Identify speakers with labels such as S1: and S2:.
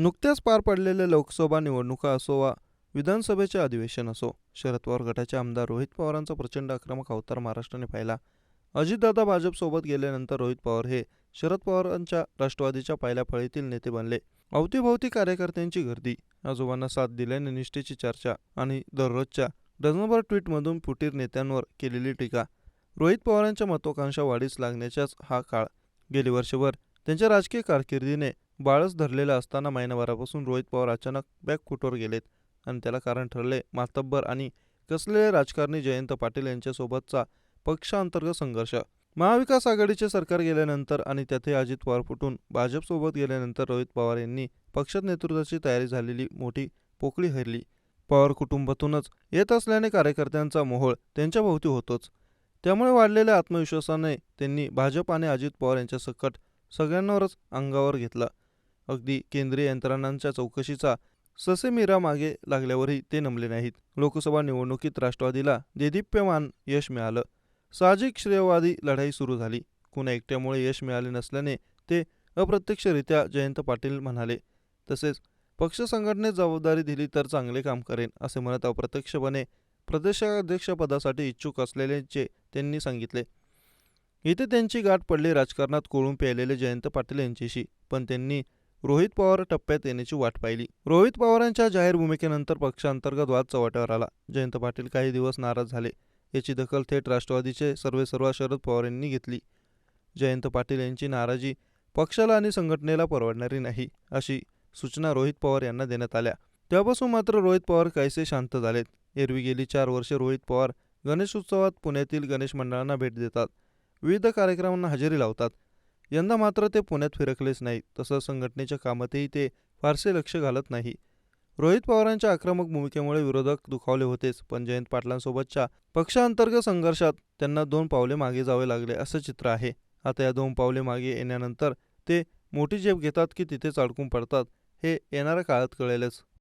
S1: नुकत्याच पार पडलेल्या लोकसभा निवडणुका असो वा विधानसभेचे अधिवेशन असो शरद पवार गटाचे आमदार रोहित पवारांचा प्रचंड आक्रमक अवतार महाराष्ट्राने पाहिला. अजितदादा भाजपसोबत गेल्यानंतर रोहित पवार हे शरद पवारांच्या राष्ट्रवादीच्या पहिल्या फळीतील नेते बनले. अवतीभोवती कार्यकर्त्यांची गर्दी आजोबांना साथ दिल्याने निष्ठेची चर्चा आणि दररोजच्या डझनभर ट्विटमधून फुटीर नेत्यांवर केलेली टीका. रोहित पवारांच्या महत्वाकांक्षा वाढीस लागण्याचाच हा काळ. गेली वर्षभर त्यांच्या राजकीय कारकिर्दीने बाळच धरलेला असताना महिनाभरापासून रोहित पवार अचानक बॅकफुटवर गेलेत आणि त्याला कारण ठरले मातब्बर आणि कसलेले राजकारणी जयंत पाटील यांच्यासोबतचा पक्षांतर्गत संघर्ष. महाविकास आघाडीचे सरकार गेल्यानंतर आणि त्यातही अजित पवार फुटून भाजपसोबत गेल्यानंतर रोहित पवार यांनी पक्षात नेतृत्वाची तयारी झालेली मोठी पोकळी हरली. पवार कुटुंबातूनच येत असल्याने कार्यकर्त्यांचा मोहोळ त्यांच्या भोवती होतोच. त्यामुळे वाढलेल्या आत्मविश्वासाने त्यांनी भाजप आणि अजित पवार यांच्या सकट सगळ्यांवरच अंगावर घेतला. अगदी केंद्रीय यंत्रणांच्या चौकशीचा ससेमीरा मागे लागल्यावरही ते नमले नाहीत. लोकसभा निवडणुकीत राष्ट्रवादीला देदीप्यमान यश मिळालं. साहजिक श्रेयवादी लढाई सुरू झाली. कुणा एकट्यामुळे यश मिळाले नसल्याने ते अप्रत्यक्षरित्या जयंत पाटील म्हणाले. तसेच पक्ष संघटनेत जबाबदारी दिली तर चांगले काम करेन असे म्हणत अप्रत्यक्षपणे प्रदेशाध्यक्षपदासाठी इच्छुक असलेल्याचे त्यांनी सांगितले. इथे त्यांची गाठ पडली राजकारणात कोळून प्यायलेले जयंत पाटील यांच्याशी. पण त्यांनी रोहित पवार टप्प्यात येण्याची वाट पाहिली. रोहित पवारांच्या जाहीर भूमिकेनंतर पक्षांतर्गत वाद चव्हाट्यावर आला. जयंत पाटील काही दिवस नाराज झाले. याची दखल थेट राष्ट्रवादीचे सर्वेसर्वा शरद पवार यांनी घेतली. जयंत पाटील यांची नाराजी पक्षाला आणि संघटनेला परवडणारी नाही अशी सूचना रोहित पवार यांना देण्यात आल्या. तेव्हापासून मात्र रोहित पवार काहीसे शांत झालेत. एरवी गेली चार वर्षे रोहित पवार गणेशोत्सवात पुण्यातील गणेश मंडळांना भेट देतात. विविध कार्यक्रमांना हजेरी लावतात. यंदा मात्र ते पुण्यात फिरकलेच नाही तसंच संघटनेच्या कामातही ते फारसे लक्ष घालत नाही. रोहित पवारांच्या आक्रमक भूमिकेमुळे विरोधक दुखावले होतेच पण जयंत पाटलांसोबतच्या पक्षांतर्गत संघर्षात त्यांना दोन पावले मागे जावे लागले असं चित्र आहे. आता या दोन पावले मागे येण्यानंतर ते मोठी झेप घेतात की तिथेच अडकून पडतात हे येणाऱ्या काळात कळेलच.